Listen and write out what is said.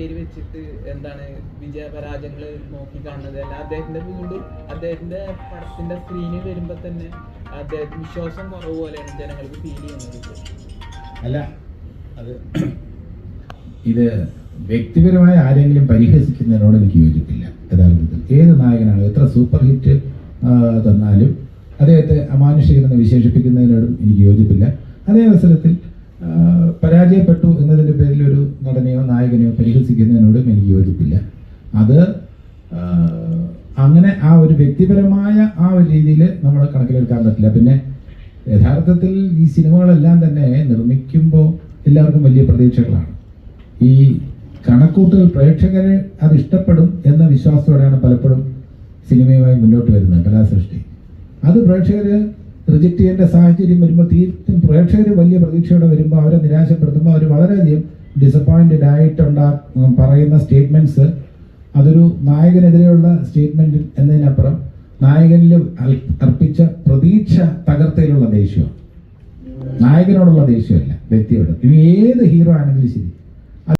പേര് വെച്ചിട്ട് എന്താണ് വിജയപരാജയങ്ങൾ നോക്കി കാണുന്നത് അല്ല അദ്ദേഹത്തിന്റെ വീണ്ടും അദ്ദേഹത്തിന്റെ പടത്തിന്റെ സ്ക്രീനിൽ വരുമ്പോ തന്നെ അദ്ദേഹത്തിന് വിശ്വാസം കുറവ് പോലെയാണ് ജനങ്ങൾക്ക് ഫീൽ ചെയ്യുന്നത്. അല്ല അത് ഇത് വ്യക്തിപരമായ ആരെങ്കിലും പരിഹസിക്കുന്നതിനോട് എനിക്ക് യോജിപ്പില്ല. യഥാർത്ഥത്തിൽ ഏത് നായകനാണ് എത്ര സൂപ്പർ ഹിറ്റ് തന്നാലും അദ്ദേഹത്തെ അമാനുഷികരെന്ന് വിശേഷിപ്പിക്കുന്നതിനോടും എനിക്ക് യോജിപ്പില്ല. അതേ അവസരത്തിൽ പരാജയപ്പെട്ടു എന്നതിന്റെ പേരിൽ ഒരു നടനെയോ നായകനെയോ പരിഹസിക്കുന്നതിനോടും എനിക്ക് യോജിപ്പില്ല അത് അങ്ങനെ ആ ഒരു വ്യക്തിപരമായ ആ ഒരു രീതിയിൽ നമ്മൾ കണക്കിലെടുക്കാൻ പറ്റില്ല. പിന്നെ യഥാർത്ഥത്തിൽ ഈ സിനിമകളെല്ലാം തന്നെ നിർമ്മിക്കുമ്പോൾ എല്ലാവർക്കും വലിയ പ്രതീക്ഷകളാണ്. ഈ കണക്കൂട്ടുകൾ പ്രേക്ഷകരെ അത് ഇഷ്ടപ്പെടും എന്ന വിശ്വാസത്തോടെയാണ് പലപ്പോഴും സിനിമയുമായി മുന്നോട്ട് വരുന്നത് കലാസൃഷ്ടി. അത് പ്രേക്ഷകർ റിജക്റ്റ് ചെയ്യേണ്ട സാഹചര്യം വരുമ്പോൾ തീർത്തും പ്രേക്ഷകർ വലിയ പ്രതീക്ഷയോടെ വരുമ്പോൾ അവരെ നിരാശപ്പെടുത്തുമ്പോൾ അവർ വളരെയധികം ഡിസപ്പോയിന്റഡ് ആയിട്ടുണ്ടാ പറയുന്ന സ്റ്റേറ്റ്മെന്റ്സ് അതൊരു നായകനെതിരെയുള്ള സ്റ്റേറ്റ്മെന്റ് എന്നതിനപ്പുറം നായകനിൽ അർപ്പിച്ച പ്രതീക്ഷ തകർത്തയിലുള്ള ദേഷ്യമാണ് നായകനോടുള്ള ദേഷ്യമല്ല വ്യക്തിയോട്. ഇനി ഏത് ഹീറോ ആണെങ്കിലും ശരി.